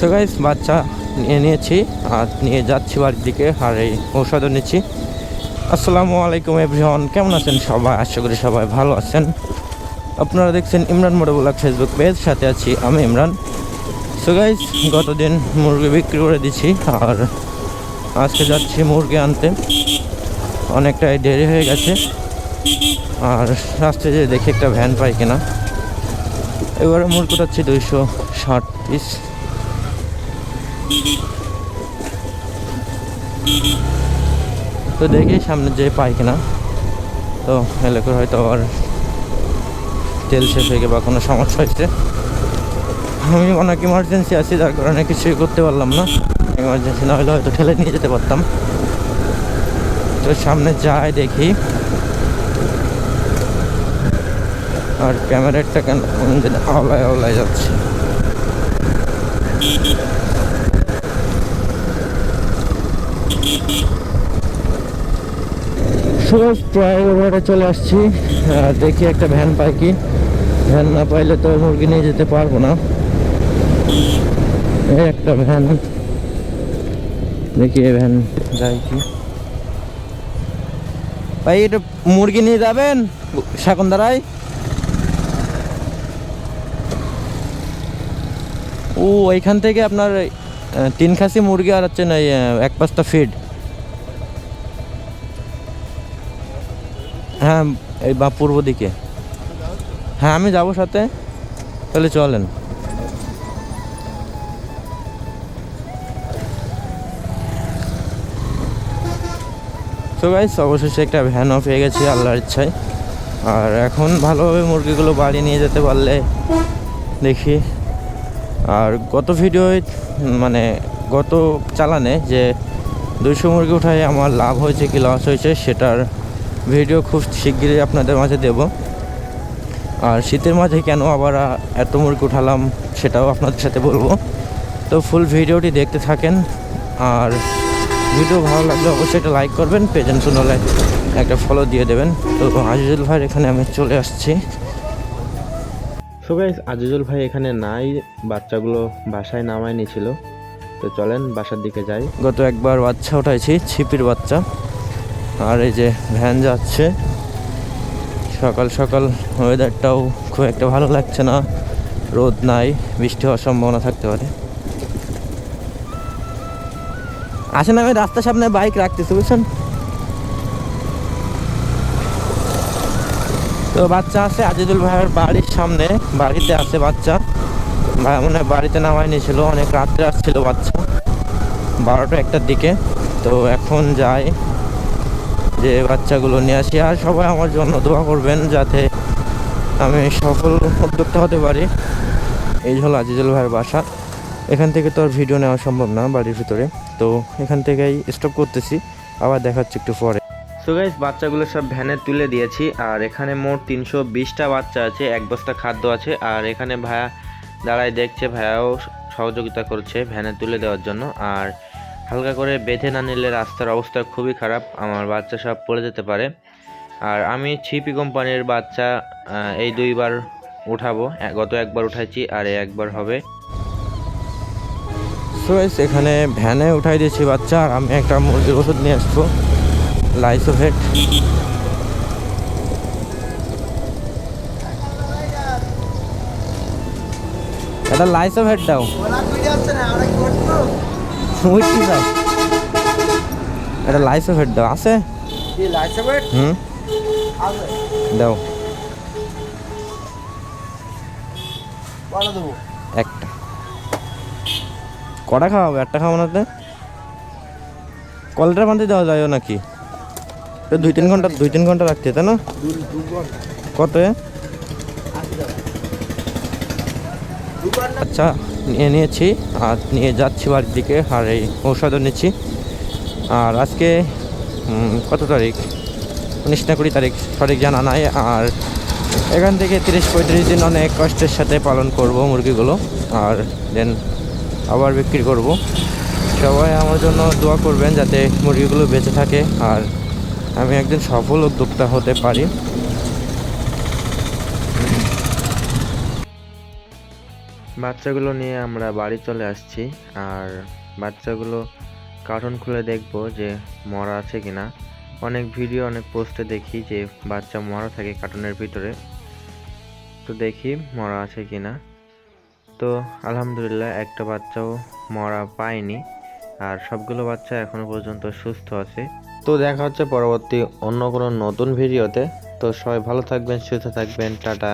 তো গাইস বাচ্চা নিয়ে নিয়েছি আর নিয়ে যাচ্ছি বাড়ির দিকে আর এই ঔষধও নিচ্ছি। আসসালামু আলাইকুম এভরিওয়ান কেমন আছেন সবাই? আশা করি সবাই ভালো আছেন। আপনারা দেখছেন ইমরান মোটাবুল্লাহ ফেসবুক পেজ সাথে আছি আমি ইমরান। সো গাইস গতদিন মুরগি বিক্রি করে দিছি আর আজকে যাচ্ছি মুরগি আনতে। অনেকটাই দেরি হয়ে গেছে। আর রাস্তায় যে দেখি একটা ভ্যান পাই কিনা। এবারে মুরগি উঠাচ্ছি দুইশো ষাট পিস তো দেখি সামনে যে পাই কিনা। তো এলাকার হয়তো আবার তেল শেষ হয়ে গিয়ে বা কোনো সমস্যা হয়েছে। আমি অনেক ইমার্জেন্সি আছি, যার কারণে কিছুই করতে পারলাম না। ইমার্জেন্সি না হলে হয়তো ঠেলে নিয়ে যেতে পারতাম। তো সামনে যাই দেখি। আর ক্যামেরাটা কেন আওলায় আওলায় যাচ্ছে। সুরজ ফ্লাইওভারে চলে আসছি। দেখি একটা ভ্যান পাই কি। ভ্যান না পাইলে তো মুরগি নিয়ে যেতে পারব না। একটা ভ্যান দেখি ভ্যান যাই কি। ভাই, এটা মুরগি নিয়ে যাবেন? শাকন্দারায় ও ওইখান থেকে আপনার তিন খাসি মুরগি আর হচ্ছে না এক পাঁচটা ফিড হ্যাঁ এই বা পূর্ব দিকে। হ্যাঁ আমি যাব সাথে। তাহলে চলেন। তো গাইস অবশেষে একটা ভ্যানও পেয়ে গেছি, আল্লাহর ইচ্ছায়। আর এখন ভালোভাবে মুরগিগুলো বাড়ি নিয়ে যেতে পারলে দেখি। আর গত ভিডিও মানে গত চালানে যে দুইশো মুরগি উঠায় আমার লাভ হয়েছে কি লস হয়েছে, সেটার ভিডিও খুব শিগগিরই আপনাদের মাঝে দেব। আর শীতের মাঝে কেন আবার এত মুরগি উঠালাম সেটাও আপনাদের সাথে বলব। তো ফুল ভিডিওটি দেখতে থাকেন আর ভিডিও ভালো লাগলে অবশ্যই একটা লাইক করবেন পেজেন্ট শুনলে একটা ফলো দিয়ে দেবেন। তো আজিজুল ভাইয়ের এখানে আমি চলে আসছি। সো গাইস আজিজুল ভাই এখানে নাই বাচ্চাগুলো বাসায় নামায় নিয়েছিল তো চলেন বাসার দিকে যাই। গত একবার বাচ্চা উঠাইছি ছিপির বাচ্চা। আর এই যে ভ্যান যাচ্ছে। সকাল সকাল ওয়েদারটাও খুব একটা ভালো লাগছে না। রোদ নাই, বৃষ্টি হওয়ার সম্ভাবনা থাকতে পারে। আসেন, আমি রাস্তার সামনে বাইক রাখতেছি, বুঝছেন? তো বাচ্চা আছে আজিদুল ভাইয়ের বাড়ির সামনে, বাড়িতে আছে বাচ্চা। ভাই মনে হয় বাড়িতে নামাই নিয়েছিল, অনেক রাত্রে আসছিল বাচ্চা। বারোটা একটার দিকে। তো এখন যাই। যে বাচ্চাগুলো নিয়ে আসি, আর সবাই আমার জন্য দোয়া করবেন যাতে আমি সফল উদ্যোক্তা হতে পারি। এই হলো আজিজুল ভাইয়ের বাসা। এখান থেকে তো আর ভিডিও নেওয়া সম্ভব না বাড়ির ভিতরে। তো এখান থেকেই স্টপ করতেছি। আবার দেখাচ্ছি একটু পরে। সো গাইস বাচ্চাগুলো সব ভ্যানে তুলে দিয়েছি, আর এখানে মোট তিনশো বিশটা বাচ্চা আছে, এক বস্তা খাদ্য আছে। আর এখানে ভায়া দাঁড়ায় দেখছে, ভাইয়াও সহযোগিতা করছে ভ্যানে তুলে দেওয়ার জন্য। আর হালকা করে বেঁধে না নিলে রাস্তার অবস্থা খুবই খারাপ আমার বাচ্চা সব পড়ে যেতে পারে। আর আমি ছিপি কোম্পানির বাচ্চা এই দুইবার উঠাবো গত একবার উঠাইছি আর একবার হবে। সো এখানে ভ্যানে উঠাই দিয়েছি বাচ্চা আর আমি একটা মুরগির ওষুধ নিয়ে আসব লাইসোভেট এটা লাইসোভেট দাও। দাও এটা লাইসোভেট দাও আছে? হুম। দাও। একটা। কটা খাওয়াবো? একটা খাওয়াবো না কলটা বাঁধতে দেওয়া যায় নাকি? দুই তিন ঘণ্টা দুই তিন ঘণ্টা রাখতে তাই না? কত? আচ্ছা। নিয়ে নিয়েছি আর নিয়ে যাচ্ছি বাড়ির দিকে আর এই ঔষধও নিচ্ছি। আর আজকে কত তারিখ? উনিশ না কুড়ি তারিখ, সঠিক জানা নাই। আর এখান থেকে তিরিশ পঁয়ত্রিশ দিন অনেক কষ্টের সাথে পালন করব মুরগিগুলো। আর দেন আবার বিক্রি করব। সবাই আমার জন্য দোয়া করবেন যাতে মুরগিগুলো বেঁচে থাকে। আর আমি একদিন সফল উদ্যোক্তা হতে পারি। বাচ্চাগুলো নিয়ে আমরা বাড়ি চলে আসছি, আর বাচ্চাগুলো কার্টুন খুলে দেখব যে মরা আছে কিনা। অনেক ভিডিও অনেক পোস্টে দেখি যে বাচ্চা মরা থাকে কার্টুনের ভিতরে। তো দেখি মরা আছে কিনা। তো আলহামদুলিল্লাহ একটা বাচ্চাও মরা পায়নি, আর সবগুলো বাচ্চা এখনও পর্যন্ত সুস্থ আছে। তো দেখা হচ্ছে পরবর্তী অন্য কোনো নতুন ভিডিওতে তো সবাই ভালো থাকবেন, সুস্থ থাকবেন, টাটা।